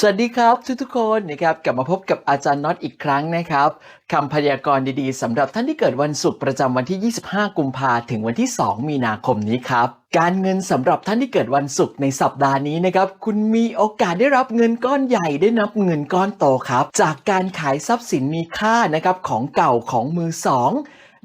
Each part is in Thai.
สวัสดีครับทุกทุกๆคนนะครับกลับมาพบกับอาจารย์น็อตอีกครั้งนะครับคำพยากรณ์ดีๆสำหรับท่านที่เกิดวันศุกร์ประจำวันที่ 25 กุมภาถึงวันที่ 2 มีนาคมนี้ครับ การเงินสำหรับท่านที่เกิดวันศุกร์ในสัปดาห์นี้นะครับ คุณมีโอกาสได้รับเงินก้อนใหญ่ได้นับเงินก้อนโตครับ จากการขายทรัพย์สินมีค่านะครับของเก่าของมือสอง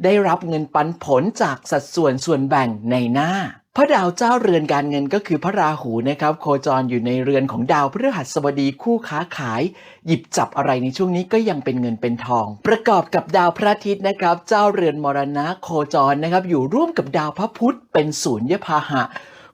ได้รับเงินปันผลจากสัดส่วนส่วนแบ่งในหน้า พระดาวเจ้าเรือนการเงินก็คือพระราหูนะครับ โคจรอยู่ในเรือนของดาวพฤหัสบดีคู่ค้าขาย หยิบจับอะไรในช่วงนี้ก็ยังเป็นเงินเป็นทอง ประกอบกับดาวพระอาทิตย์นะครับ เจ้าเรือนมรณะโคจรนะครับ อยู่ร่วมกับดาวพระพุธเป็นศูนย์ยพาหะ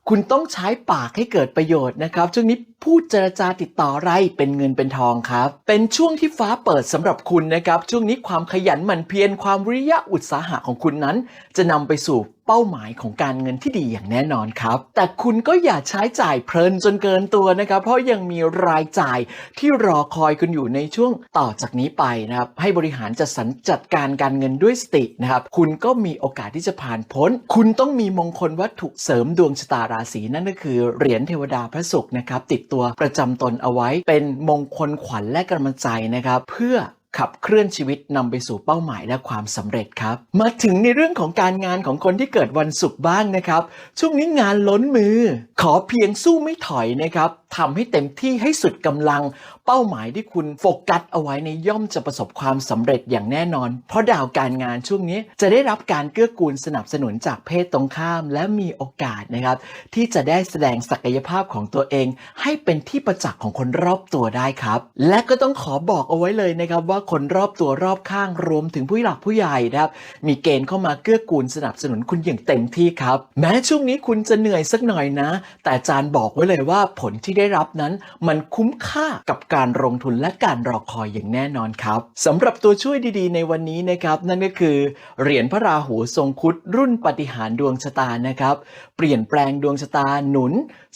คุณต้องใช้ปากให้เกิดประโยชน์นะครับช่วงนี้ พูดเจรจาติดต่อไรเป็นเงินเป็นทองครับ เป็นช่วงที่ฟ้าเปิดสำหรับคุณนะครับ ช่วงนี้ความขยันหมั่นเพียรความวิริยะอุตสาหะของคุณนั้น จะนำไปสู่เป้าหมายของการเงินที่ดีอย่างแน่นอนครับ แต่คุณก็อย่าใช้จ่ายเพลินจนเกินตัวนะครับ เพราะยังมีรายจ่ายที่รอคอยคุณอยู่ในช่วงต่อจากนี้ไปนะครับ ให้บริหารจัดสรรจัดการการเงินด้วยสตินะครับ คุณก็มีโอกาสที่จะผ่านพ้น คุณต้องมีมงคลวัตถุเสริมดวงชะตาราศีนั่นก็คือเหรียญเทวดาพระศุกร์นะครับติดตัวประจำตนเอาไว้ เป็นมงคลขวัญและกำลังใจนะครับ เพื่อขับเคลื่อนชีวิตนำไปสู่เป้าหมายและความสำเร็จครับ มาถึงในเรื่องของการงานของคนที่เกิดวันศุกร์บ้างนะครับ ช่วงนี้งานล้นมือ ขอเพียงสู้ไม่ถอยนะครับ ทำให้เต็มที่ให้สุดกำลัง เป้าหมายที่คุณโฟกัสเอาไว้ในย่อมจะประสบความสำเร็จอย่างแน่นอน เพราะดาวการงานช่วงนี้จะได้รับการเกื้อกูลสนับสนุนจากเพศตรงข้าม และมีโอกาสนะครับ ที่จะได้แสดงศักยภาพของตัวเอง ให้เป็นที่ประจักษ์ของคนรอบตัวได้ครับ และก็ต้องขอบอกเอาไว้เลยนะครับว่าคนรอบตัวรอบข้างรวมถึงผู้หลักผู้ใหญ่นะครับมีเกณฑ์เข้ามาเกื้อกูลสนับสนุนคุณอย่างเต็มที่ครับ แม้ช่วงนี้คุณจะเหนื่อยสักหน่อยนะ แต่อาจารย์บอกไว้เลยว่าผลที่ได้ได้รับนั้น มันคุ้มค่ากับการลงทุนและการรอคอยอย่างแน่นอนครับสำหรับตัวช่วยดีๆ ในวันนี้นะครับ นั่นก็คือ เหรียญพระราหูทรงคุดรุ่นปฏิหารดวงชะตานะครับ เปลี่ยนแปลงดวงชะตาหนุน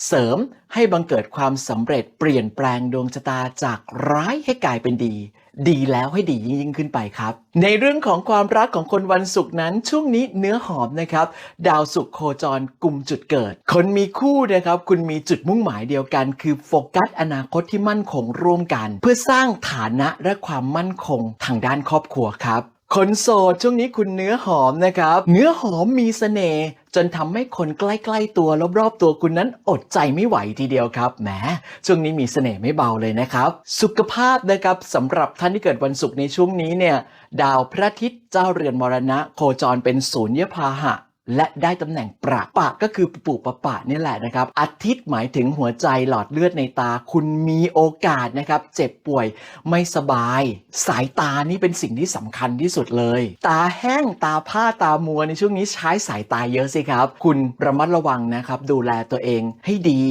เสริมให้บังเกิดความสำเร็จเปลี่ยนแปลงดวงชะตาจากร้ายให้กลายเป็นดี ดีแล้วให้ดียิ่งๆขึ้นไปครับ ในเรื่องของความรักของคนวันศุกร์นั้นช่วงนี้เนื้อหอมนะครับ ดาวศุกร์โคจรกลุ่มจุดเกิด คนมีคู่นะครับคุณมีจุดมุ่งหมายเดียวกัน คือโฟกัสอนาคตที่มั่นคงร่วมกัน เพื่อสร้างฐานะและความมั่นคงทางด้านครอบครัวครับ คนโสดช่วงนี้คุณเนื้อหอมนะครับ เนื้อหอมมีเสน่ห์จนทำให้คนใกล้ๆตัวรอบๆตัวคุณนั้นอดใจไม่ไหวทีเดียวครับแหมช่วงนี้มีเสน่ห์ไม่เบาเลยนะครับ สุขภาพนะครับสำหรับท่านที่เกิดวันศุกร์ในช่วงนี้เนี่ย ดาวพระอาทิตย์เจ้าเรือนมรณะ โคจรเป็นศูนย์ยพาหะ และได้ตำแหน่งประปะก็คือปุปะปะนี่แหละนะครับอาทิตย์หมายถึงหัวใจหลอดเลือดในตา คุณมีโอกาสนะครับ เจ็บป่วยไม่สบาย สายตานี่เป็นสิ่งที่สำคัญที่สุดเลย ตาแห้งตาผ้าตามัวในช่วงนี้ใช้สายตาเยอะสิครับ คุณระมัดระวังนะครับ ดูแลตัวเองให้ดี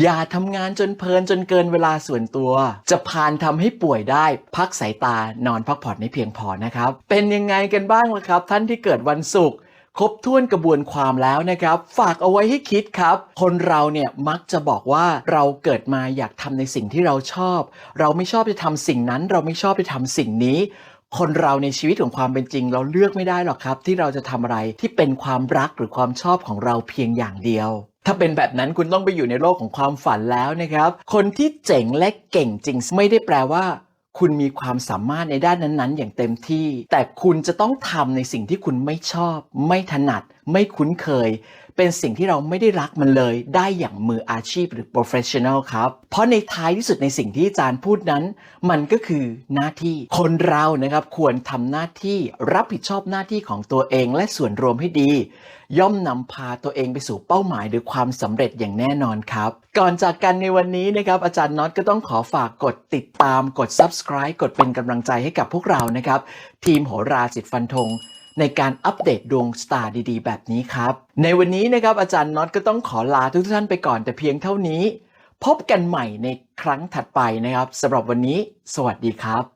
อย่าทำงานจนเพลินจนเกินเวลาส่วนตัว จะพานทำให้ป่วยได้ พักสายตานอนพักผ่อนให้เพียงพอนะครับ เป็นยังไงกันบ้างล่ะครับ ท่านที่เกิดวันศุกร์ ครบถ้วนกระบวนความแล้วนะครับ ฝากเอาไว้ให้คิดครับ คนเราเนี่ยมักจะบอกว่าเราเกิดมาอยากทำในสิ่งที่เราชอบ เราไม่ชอบจะทำสิ่งนั้น เราไม่ชอบจะทำสิ่งนี้คนเราในชีวิตของความเป็นจริง เราเลือกไม่ได้หรอกครับ ที่เราจะทำอะไรที่เป็นความรักหรือความชอบของเราเพียงอย่างเดียว ถ้าเป็นแบบนั้นคุณต้องไปอยู่ในโลกของความฝันแล้วนะครับ คนที่เจ๋งและเก่งจริงไม่ได้แปลว่า คุณมีความสามารถในด้านนั้นๆ อย่างเต็มที่ แต่คุณจะต้องทำในสิ่งที่คุณไม่ชอบ ไม่ถนัด ไม่คุ้นเคย เป็นสิ่งที่เราไม่ได้รักมันเลย ได้อย่างมืออาชีพหรือ professional ครับ เพราะในท้ายที่สุดในสิ่งที่อาจารย์พูดนั้น มันก็คือหน้าที่คนเรานะครับควรทำหน้าที่รับผิดชอบหน้าที่ของตัวเองและส่วนรวมให้ดี ย่อมนำพาตัวเองไปสู่เป้าหมาย หรือความสำเร็จอย่างแน่นอนครับ ก่อนจากกันในวันนี้นะครับอาจารย์น็อตก็ต้องขอฝากกดติดตามกด subscribe กดเป็นกำลังใจให้กับพวกเรานะครับทีมโหราจิตฟันธง ในการอัปเดตดวงสตาร์ดีๆ แบบนี้ครับ ในวันนี้นะครับอาจารย์น็อตก็ต้องขอลาทุกท่านไปก่อนแต่เพียงเท่านี้ พบกันใหม่ในครั้งถัดไปนะครับสำหรับวันนี้ สวัสดีครับ